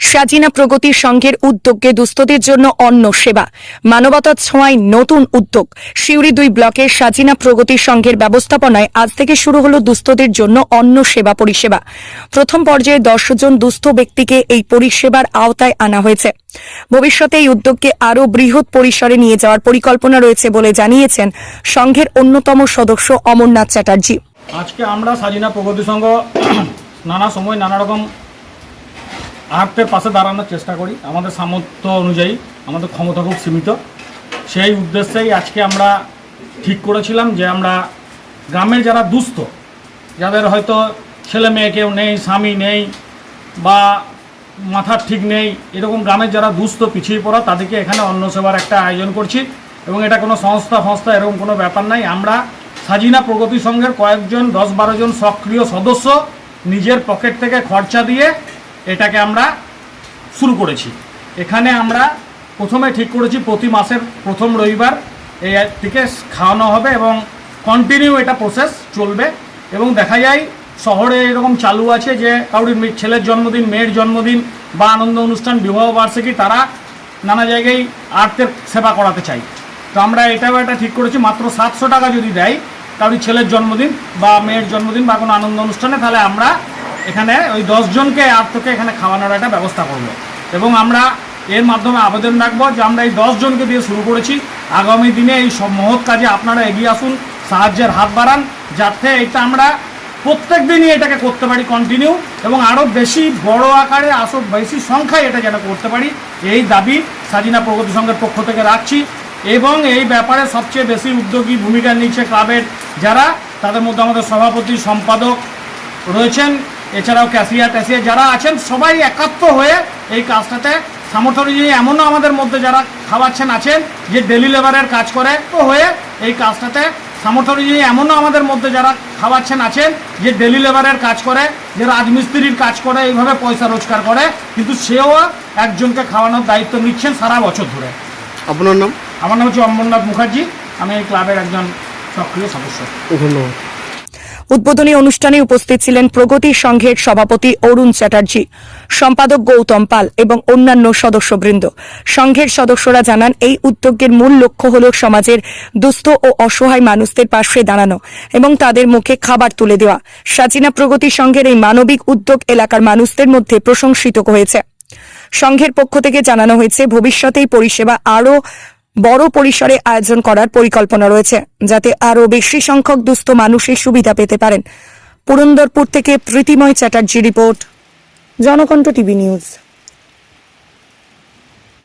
সাজিনা প্রগতি সংঘের উদ্যোগে দুস্থদের জন্য অন্ন সেবা। মানবতার ছোঁয়ায় নতুন উদ্যোগ। শিউরি দুই ব্লকের সাজিনা প্রগতি সংঘের ব্যবস্থাপনায় আজ থেকে শুরু হলো দুস্থদের জন্য অন্ন সেবা পরিষেবা। প্রথম পর্যায়ে দশ জন দুস্থ ব্যক্তিকে এই পরিষেবার আওতায় আনা হয়েছে। ভবিষ্যতে এই উদ্যোগকে আরও বৃহৎ পরিসরে নিয়ে যাওয়ার পরিকল্পনা রয়েছে বলে জানিয়েছেন সংঘের অন্যতম সদস্য অমরনাথ চ্যাটার্জি। আজকে আমরা সাজিনা প্রগতি সংঘ নানা সময় নানা রকম আর্থের পাশে দাঁড়ানোর চেষ্টা করি। আমাদের সামর্থ্য অনুযায়ী আমাদের ক্ষমতা খুব সীমিত। সেই উদ্দেশ্যেই আজকে আমরা ঠিক করেছিলাম যে আমরা গ্রামের যারা দুস্থ, যাদের হয়তো ছেলে মেয়ে কেউ নেই, স্বামী নেই বা মাথার ঠিক নেই, এরকম গ্রামের যারা দুস্থ পিছিয়ে পড়া, তাদেরকে এখানে অন্ন সেবার একটা আয়োজন করছি এবং এটা কোনো সংস্থা ফংস্থা এরকম কোনো ব্যাপার নাই। আমরা সাজিনা প্রগতি সংঘের কয়েকজন, দশ বারোজন সক্রিয় সদস্য নিজের পকেট থেকে খরচা দিয়ে এটাকে আমরা শুরু করেছি। এখানে আমরা প্রথমে ঠিক করেছি প্রতি মাসের প্রথম রবিবার এই থেকে খাওয়ানো হবে এবং কন্টিনিউ এটা প্রসেস চলবে এবং দেখা যায় শহরে এরকম চালু আছে যে কারোর ছেলের জন্মদিন, মেয়ের জন্মদিন বা আনন্দ অনুষ্ঠান, বিবাহ বার্ষিকী তারা নানা জায়গায় আর্থের সেবা করাতে চাই তো আমরা এটাও একটা ঠিক করেছি, মাত্র সাতশো টাকা যদি দেয় কারোর ছেলের জন্মদিন বা মেয়ের জন্মদিন বা কোনো আনন্দ অনুষ্ঠানে, তাহলে আমরা এখানে ওই দশজনকে আর্থকে এখানে খাওয়ানোর একটা ব্যবস্থা করব। এবং আমরা এর মাধ্যমে আবেদন রাখব যে আমরা এই দশজনকে দিয়ে শুরু করেছি। আগামী দিনে এই সব মহৎ কাজে আপনারা এগিয়ে আসুন, সাহায্যের হাত বাড়ান, যাতে এটা আমরা প্রত্যেক দিনই এটাকে করতে পারি কন্টিনিউ এবং আরও বেশি বড় আকারে আসো বেশি সংখ্যায় এটা যেন করতে পারি। এই দাবি সাজিনা প্রগতি সংঘের পক্ষ থেকে রাখছি এবং এই ব্যাপারে সবচেয়ে বেশি উদ্যোগী ভূমিকা নিচ্ছে ক্লাবের যারা, তাদের মধ্যে আমাদের সভাপতি, সম্পাদক রয়েছেন। এছাড়াও ক্যাশিয়ার ট্যাশিয়ার যারা আছেন সবাই একাত্ম হয়ে এই কাজটাতে সামর্থ্য অনুযায়ী এমনও আমাদের মধ্যে যারা খাওয়াচ্ছেন আছেন যে ডেলি লেবারের কাজ করে তো হয়ে এই কাজটাতে সামর্থ্য অনুযায়ী এমনও আমাদের মধ্যে যারা খাওয়াচ্ছেন আছেন যে ডেলি লেবারের কাজ করে যে রাজমিস্ত্রির কাজ করে এইভাবে পয়সা রোজগার করে কিন্তু সেও একজনকে খাওয়ানোর দায়িত্ব নিচ্ছেন সারা বছর ধরে। আপনার নাম? আমার নাম হচ্ছে অমরনাথ মুখার্জি আমি এই ক্লাবের একজন সক্রিয় সদস্য। ধন্যবাদ। উদ্বোধনী অনুষ্ঠানে উপস্থিত ছিলেন প্রগতি সংঘের সভাপতি অরুণ চ্যাটার্জি, সম্পাদক গৌতম পাল এবং অন্যান্য সদস্যবৃন্দ। সংঘের সদস্যরা জানান, এই উদ্যোগের মূল লক্ষ্য হল সমাজের দুস্থ ও অসহায় মানুষদের পাশে দাঁড়ানো এবং তাদের মুখে খাবার তুলে দেওয়া। সাচিনা প্রগতি সংঘের এই মানবিক উদ্যোগ এলাকার মানুষদের মধ্যে প্রশংসিত হয়েছে। সংঘের পক্ষ থেকে জানানো হয়েছে ভবিষ্যতে এই পরিষেবা আরও বড় পরিসরে আয়োজন করার পরিকল্পনা রয়েছে, যাতে আরও বেশি সংখ্যক দুস্থ মানুষের সুবিধা পেতে পারেন। পুরন্দরপুর থেকে Pritimoy Chatterjee report, Janakantha TV news.